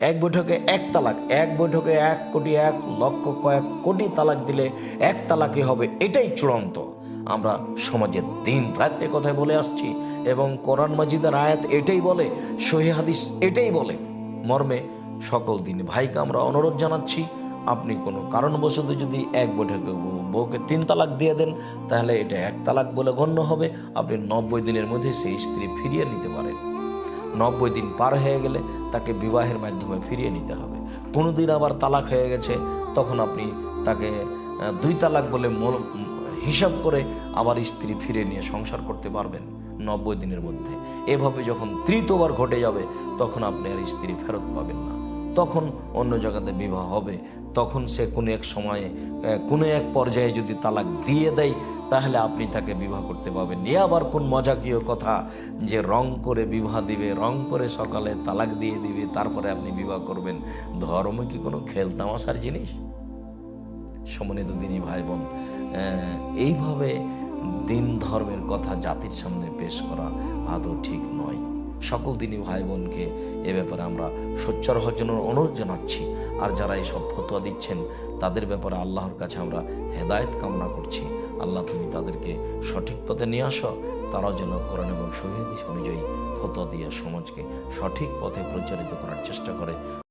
এক বৈঠকে এক তালাক, এক বৈঠকে এক কোটি, এক লক্ষ কয়েক কোটি তালাক দিলে এক তালাকই হবে, এটাই চূড়ান্ত। আমরা সমাজে দিন রাত এ কথায় বলে আসছি এবং কোরআন মাজিদের আয়াত এটাই বলে, সহি হাদিস এটাই বলে। মর্মে সকল দিন ভাইকে আমরা অনুরোধ জানাচ্ছি, আপনি কোনো কারণবশত যদি এক বৈঠকে বউকে তিন তালাক দিয়ে দেন, তাহলে এটা এক তালাক বলে গণ্য হবে, আপনি নব্বই দিনের মধ্যে সেই স্ত্রী ফিরিয়ে নিতে পারেন। নব্বই দিন পার হয়ে গেলে তাকে বিবাহের মাধ্যমে ফিরিয়ে নিতে হবে। কোনো দিন আবার তালাক হয়ে গেছে, তখন আপনি তাকে দুই তালাক বলে হিসাব করে আবার স্ত্রী ফিরে নিয়ে সংসার করতে পারবেন নব্বই দিনের মধ্যে। এভাবে যখন তৃতীয়বার ঘটে যাবে, তখন আপনি আর স্ত্রী ফেরত পাবেন না। তখন অন্য জায়গাতে বিবাহ হবে। তখন সে কোনো এক সময়ে কোনো এক পর্যায়ে যদি তালাক দিয়ে দেয়, তাহলে আপনি তাকে বিবাহ করতে পারবেন। এ আবার কোন মজাকীয় কথা যে রং করে বিবাহ দিবে, রং করে সকালে তালাক দিয়ে দিবে, তারপরে আপনি বিবাহ করবেন। ধর্ম কি কোনো খেল তামাশার জিনিস? সমন্বিত দিনী ভাই বোন এইভাবে দিন ধর্মের কথা জাতির সামনে পেশ করা আদৌ ঠিক নয়। সকল দিনই ভাই বোনকে এ ব্যাপারে আমরা সোচ্চার হওয়ার জন্য অনুরোধ জানাচ্ছি। আর যারা এইসব ফতোয়া দিচ্ছেন, তাদের ব্যাপারে আল্লাহর কাছে আমরা হেদায়ত কামনা করছি। আল্লাহ, তুমি তাদেরকে সঠিক পথে নিয়ে আসো। তারাও যেন করেন এবং শহীদ অনুযায়ী ফতোয়া দিয়ে সমাজকে সঠিক পথে প্রচারিত করার চেষ্টা করে।